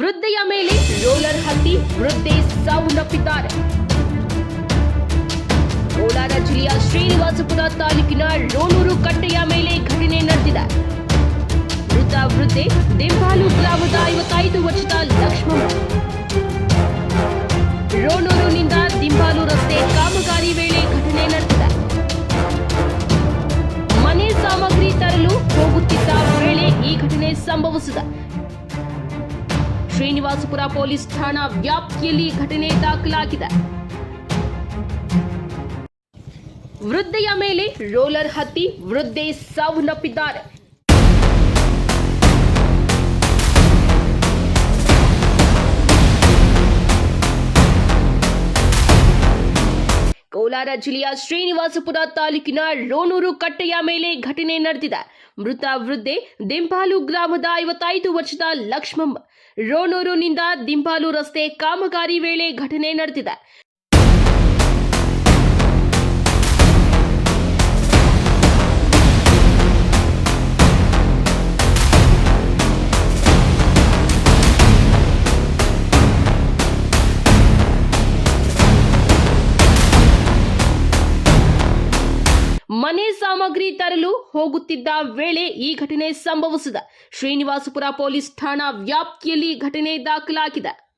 ವೃದ್ಧೆಯ ಮೇಲೆ ರೋಲರ್ ಹತ್ತಿ ವೃದ್ಧೆ ಸಾವನ್ನಪ್ಪಿದ್ದಾರೆ. ಕೋಲಾರ ಜಿಲ್ಲೆಯ ಶ್ರೀನಿವಾಸಪುರ ತಾಲೂಕಿನ ರೋಣೂರು ಕಟ್ಟೆಯ ಮೇಲೆ ಘಟನೆ ನಡೆದಿದೆ. ಮೃತ ವೃದ್ಧೆ ದಿಂಬಾಲು ಗ್ರಾಮದ ಐವತ್ತೈದು ವರ್ಷದ ಲಕ್ಷ್ಮಮ್ಮ ರೋಣೂರಿನಿಂದ ದಿಂಬಾಲು ರಸ್ತೆ ಕಾಮಗಾರಿ ವೇಳೆ ಘಟನೆ ನಡೆದಿದೆ. ಮನೆ ಸಾಮಗ್ರಿ ತರಲು ಹೋಗುತ್ತಿದ್ದ ವೇಳೆ ಈ ಘಟನೆ ಸಂಭವಿಸಿದೆ. ಶ್ರೀನಿವಾಸಪುರ ಪೊಲೀಸ್ ಠಾಣಾ ವ್ಯಾಪ್ತಿಯಲ್ಲಿ ಘಟನೆ ದಾಖಲಾಗಿದೆ. ವೃದ್ಧೆಯ ಮೇಲೆ ರೋಲರ್ ಹತ್ತಿ ವೃದ್ಧೆ ಸಾವನ್ನಪ್ಪಿದ್ದಾರೆ ಕೋಲಾರ ಜಿಲ್ಲೆಯ ಶ್ರೀನಿವಾಸಪುರ ತಾಲೂಕಿನ ರೋಣೂರು ಕಟ್ಟೆಯ ಮೇಲೆ ಘಟನೆ ನಡೆದಿದೆ. ಮೃತ ವೃದ್ಧೆ ದಿಂಪಾಲು ಗ್ರಾಮದ ಐವತ್ತೈದು ವರ್ಷದ ಲಕ್ಷ್ಮಮ್ಮ. ರೋನೂರುನಿಂದ ದಿಂಪಾಲು ರಸ್ತೆ ಕಾಮಗಾರಿ ವೇಳೆ ಘಟನೆ ನಡೆದಿದೆ. ಮನೆ ಸಾಮಗ್ರಿ ತರಲು ಹೋಗುತ್ತಿದ್ದ ವೇಳೆ ಈ ಘಟನೆ ಸಂಭವಿಸಿದೆ. ಶ್ರೀನಿವಾಸಪುರ ಪೊಲೀಸ್ ಠಾಣಾ ವ್ಯಾಪ್ತಿಯಲ್ಲಿ ಘಟನೆ ದಾಖಲಾಗಿದೆ.